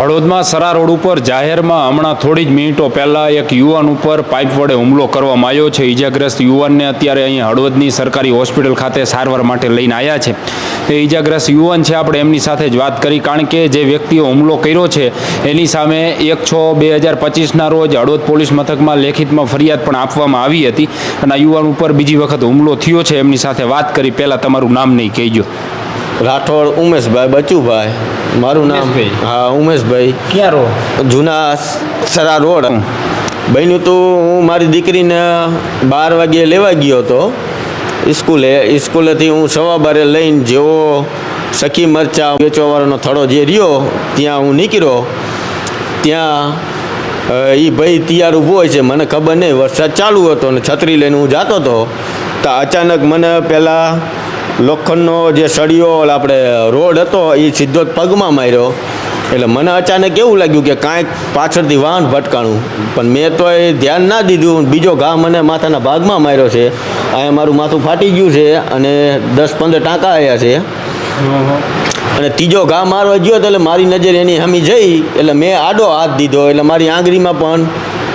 હળવદમાં Sara road ઉપર જાહેરમાં હમણાં થોડી જ મિનિટો પહેલાં એક યુવાન ઉપર પાઇપ વડે હુમલો કરવામાં આવ્યો છે. ઈજાગ્રસ્ત યુવાનને અત્યારે અહીં હળવદની સરકારી હોસ્પિટલ ખાતે સારવાર માટે લઈને આવ્યા છે. એ ઈજાગ્રસ્ત યુવાન છે, આપણે એમની સાથે જ વાત કરી, કારણ કે જે વ્યક્તિએ હુમલો કર્યો છે, એની સામે એક છ બે હજાર પચીસના રોજ હળવદ પોલીસ મથકમાં લેખિતમાં ફરિયાદ પણ આપવામાં આવી હતી અને આ યુવાન ઉપર બીજી વખત હુમલો થયો છે, એમની સાથે વાત કરી, પહેલાં તમારું નામ નહીં કહેજો. રાઠોડ ઉમેશભાઈ બચુભાઈ મારું નામ. હા ઉમેશભાઈ. ક્યાં રહો? જૂના સરા રોડ. બન્યું તો હું મારી દીકરીને બાર વાગ્યે લેવા ગયો હતો. સ્કૂલે સ્કૂલેથી હું સવા બારે લઈને જેવો સખી મરચા વેચવાવાળાનો થડો જે રહ્યો ત્યાં હું નીકળ્યો. ત્યાં એ ભાઈ તૈયાર ઊભો હોય છે મને ખબર નહીં વરસાદ ચાલુ હતો ને છત્રી લઈને હું જતો હતો. તો અચાનક મને પહેલાં લોખંડનો જે સળિયો આપણે રોડ હતો એ સીધો જ પગમાં માર્યો. એટલે મને અચાનક એવું લાગ્યું કે કાંઈક પાછળથી વાહન ભટકાણું. પણ મેં તો એ ધ્યાન ના દીધું. બીજો ઘા મને માથાના ભાગમાં માર્યો છે. અહીંયા મારું માથું ફાટી ગયું છે અને દસ પંદર ટાંકા આવ્યા છે. અને ત્રીજો ઘા મારવા ગયો એટલે મારી નજર એની હમી જઈ. એટલે મેં આડો હાથ દીધો. એટલે મારી આંગળીમાં પણ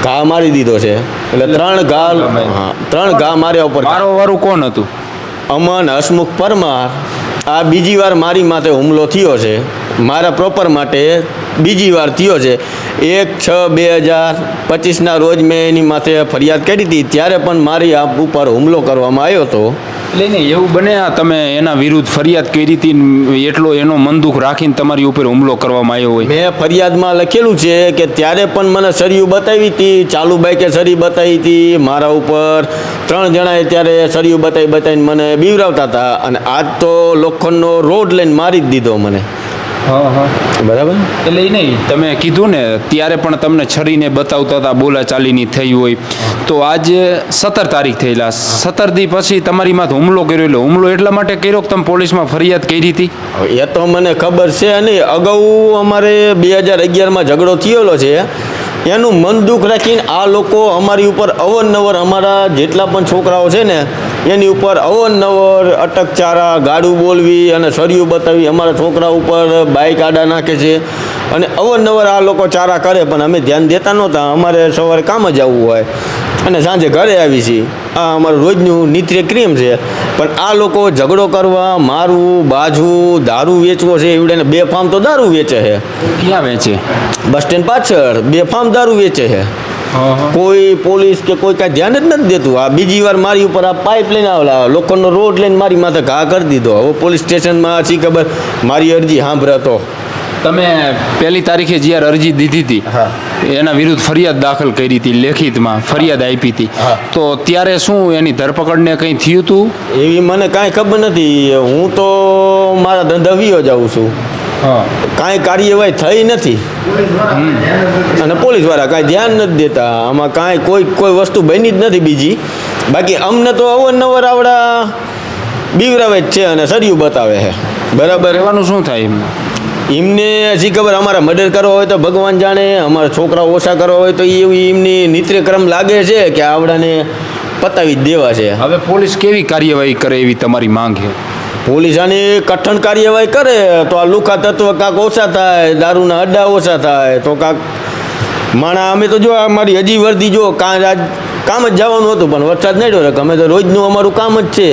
ઘા મારી દીધો છે. એટલે ત્રણ ઘા હા ત્રણ ઘા માર્યા ઉપર. મારો વારું કોણ હતું? અમન, હસમુખ, પરમાર, આ બીજી વાર મારી માથે હુમલો થયો છે. મારા પ્રોપર માટે બીજી વાર થયો છે. એક, છ, બે હજાર પચીસના રોજ મેં એની માથે ફરિયાદ કરી હતી. ત્યારે પણ મારી આ ઉપર હુમલો કરવામાં આવ્યો હતો. એટલે નહીં, એવું બને, આ તમે એના વિરુદ્ધ ફરિયાદ કરી હતી એટલો એનો મનદુખ રાખીને તમારી ઉપર હુમલો કરવામાં આવ્યો હોય. મેં ફરિયાદમાં લખેલું છે કે ત્યારે પણ મને સરિયું બતાવી હતી ચાલુ બાઈકે સરી બતાવી હતી, મારા ઉપર ત્રણ જણાએ ત્યારે સરિયું બતાવી બતાવીને મને બીવરાવતા હતા અને આજ તો લોખંડનો રોડ લઈને મારી જ દીધો મને. બરાબર? એટલે એ નહીં તમે કીધું ને ત્યારે પણ તમને છરીને બતાવતા હતા બોલાચાલીની થઈ હોય. તો આજે સત્તર તારીખ થયેલા. સત્તર દી પછી તમારી માથે હુમલો કર્યો એટલે હુમલો એટલા માટે કર્યો કે તમે પોલીસમાં ફરિયાદ કરી હતી? એ તો મને ખબર છે નહીં અગાઉ અમારે બે હજાર અગિયારમાં ઝઘડો થયેલો છે. એનું મન દુઃખ રાખીને આ લોકો અમારી ઉપર અવનવર અમારા જેટલા પણ છોકરાઓ છે ને, એની ઉપર અવનવર અટકચારા, ગાડું બોલવી અને સરિયું બતાવી અમારા છોકરા ઉપર બાઇક આડા નાખે છે. અને અવનવર આ લોકો ચારા કરે, પણ અમે ધ્યાન દેતા નહોતા. અમારે સવારે કામ જ આવવું હોય. અને સાંજે ઘરે આવી છીએ આ અમારું રોજનું નિત્ય ક્રિયમ છે. પણ આ લોકો ઝઘડો કરવા મારવું બાજવું દારૂ વેચવો છે એવડે બે ફાર્મ તો દારૂ વેચે છે. ક્યાં વેચે? બસ સ્ટેન્ડ પાછળ બે ફાર્મ દારૂ વેચે છે. કોઈ પોલીસ કે કોઈ કાંઈ ધ્યાન જ નથી દેતું. આ બીજી વાર મારી ઉપર આ પાઇપ લઈને આવેલા. લોકોનો રોડ લઈને મારી માથે ઘા કરી દીધો. હવે પોલીસ સ્ટેશનમાં શી ખબર? મારી અરજી સાંભળે તો તમે પહેલી તારીખે જ્યારે અરજી દીધી હતી એના વિરુદ્ધ ફરિયાદ દાખલ કરી હતી લેખિતમાં ફરિયાદ આપી હતી. તો ત્યારે શું એની ધરપકડને કંઈ થયું હતું એવી મને કાંઈ ખબર નથી. હું તો મારા ધંધવીઓ જાઉં છું. કાંઈ કાર્યવાહી થઈ નથી. અને પોલીસવાળા કાંઈ ધ્યાન નથી દેતા. આમાં કાંઈ કોઈ કોઈ વસ્તુ બની જ નથી બીજી. બાકી અમને તો અવનવર આવડા બીવરાવે જ છે અને સરિયું બતાવે છે. બરાબર? રહેવાનું શું થાય એમ? એમને હજી ખબર અમારા મર્ડર કરવો હોય તો ભગવાન જાણે અમારા છોકરા ઓછા કરવા હોય તો એવી એમની નિત્યક્રમ લાગે છે કે આવડાને પતાવી દેવા છે. હવે પોલીસ કેવી કાર્યવાહી કરે એવી તમારી માંગ છે? પોલીસ આની કઠણ કાર્યવાહી કરે તો આ લુખા તત્વ કાંક ઓછા થાય દારૂના અડ્ડા ઓછા થાય તો કાંક માણા અમે તો જો અમારી હજી વર્દી જો કાં આજ કામ જ જવાનું હતું પણ વરસાદ નહીં ડોરે અમે તો રોજનું અમારું કામ જ છે.